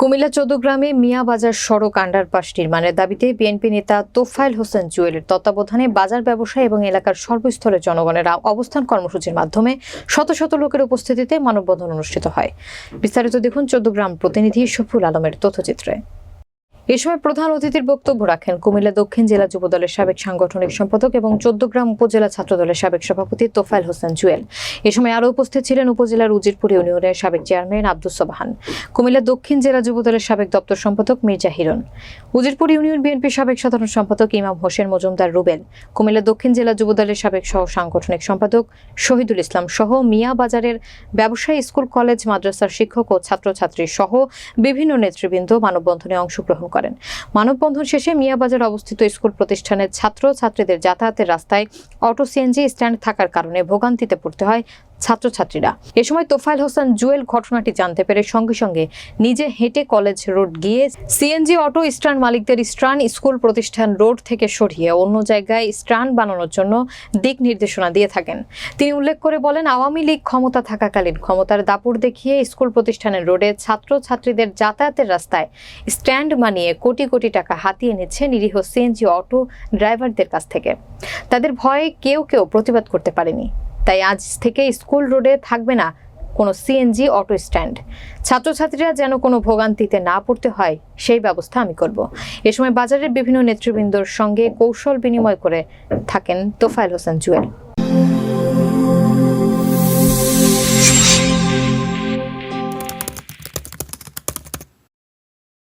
কুমিল্লা চৌদ্দগ্রামে মিয়া বাজার সড়ক আন্ডারপাস নির্মাণের দাবিতে বিএনপি নেতা তোফায়েল হোসেন জুয়েলের তত্ত্বাবধানে বাজার ব্যবসায়ী এবং এলাকার সর্বস্তরের জনগণের অবস্থান কর্মসূচির মাধ্যমে শত শত লোকের উপস্থিতিতে মানববন্ধন অনুষ্ঠিত হয়। বিস্তারিত দেখুন চৌদ্দগ্রাম প্রতিনিধি সফুল আলমের তথ্যচিত্রে। এ সময় প্রধান অতিথির বক্তব্য রাখেন কুমিল্লা দক্ষিণ জেলা যুবদলের সাবেক সাংগঠনিক সম্পাদক এবং চোদ্দগ্রাম উপজেলা ছাত্রদলের সাবেক সভাপতি তোফায়েল হোসেন জুয়েল। এ সময় আরও উপস্থিত ছিলেন উপজেলার উজিরপুর ইউনিয়নের সাবেক চেয়ারম্যান আব্দুস সোবাহান, কুমিল্লা দক্ষিণ জেলা যুবদলের সাবেক দপ্তর সম্পাদক মির্জা হিরন উজিরপুর ইউনিয়ন বিএনপির সাবেক সাধারণ সম্পাদক ইমাম হোসেন মজুমদার রুবেল, কুমিল্লা দক্ষিণ জেলা যুবদলের সাবেক সহ সাংগঠনিক সম্পাদক শহীদুল ইসলাম সহ মিয়া বাজারের ব্যবসায়ী স্কুল, কলেজ, মাদ্রাসার শিক্ষক ও ছাত্রছাত্রী সহ বিভিন্ন নেতৃবৃন্দ মানববন্ধনে অংশগ্রহণ করেন। মানববন্ধন শেষে মিয়াবাজার অবস্থিত স্কুল প্রতিষ্ঠানের ছাত্র ছাত্রীদের যাতায়াতের রাস্তায় অটো সিএনজি স্ট্যান্ড থাকার কারণে ভোগান্তিতে পড়তে হয় ছাত্রছাত্রীরা। এ সময় তোফায়েল হোসেন জুয়েল ঘটনাটি জানতে পেরে সঙ্গে সঙ্গে নিজে হেঁটে কলেজ রোড গিয়ে সিএনজি অটো স্ট্যান্ড মালিকদের স্ট্রান স্কুল প্রতিষ্ঠান রোড থেকে সরিয়ে অন্য জায়গায় স্ট্রান বানানোর জন্য দিক নির্দেশনা দিয়ে থাকেন। তিনি উল্লেখ করে বলেন, আওয়ামী লীগ ক্ষমতা থাকাকালীন ক্ষমতার দাপট দেখিয়ে স্কুল প্রতিষ্ঠানের রোডে ছাত্র ছাত্রীদের যাতায়াতের রাস্তায় স্ট্যান্ড বানিয়ে কোটি কোটি টাকা হাতিয়ে নিচ্ছে নিরীহ সিএনজি অটো ড্রাইভারদের কাছ থেকে। তাদের ভয়ে কেউ কেউ প্রতিবাদ করতে পারেনি। তাই আজ থেকে স্কুল রোডে থাকবে না কোনো সিএনজি অটো স্ট্যান্ড। ছাত্রছাত্রীরা যেন কোনো ভোগান্তিতে না পড়তে হয়, সেই ব্যবস্থা আমি করব। এ সময় বাজারের বিভিন্ন নেতৃবৃন্দর সঙ্গে কৌশল বিনিময় করে থাকেন তোফায়েল হোসেন জুয়েল।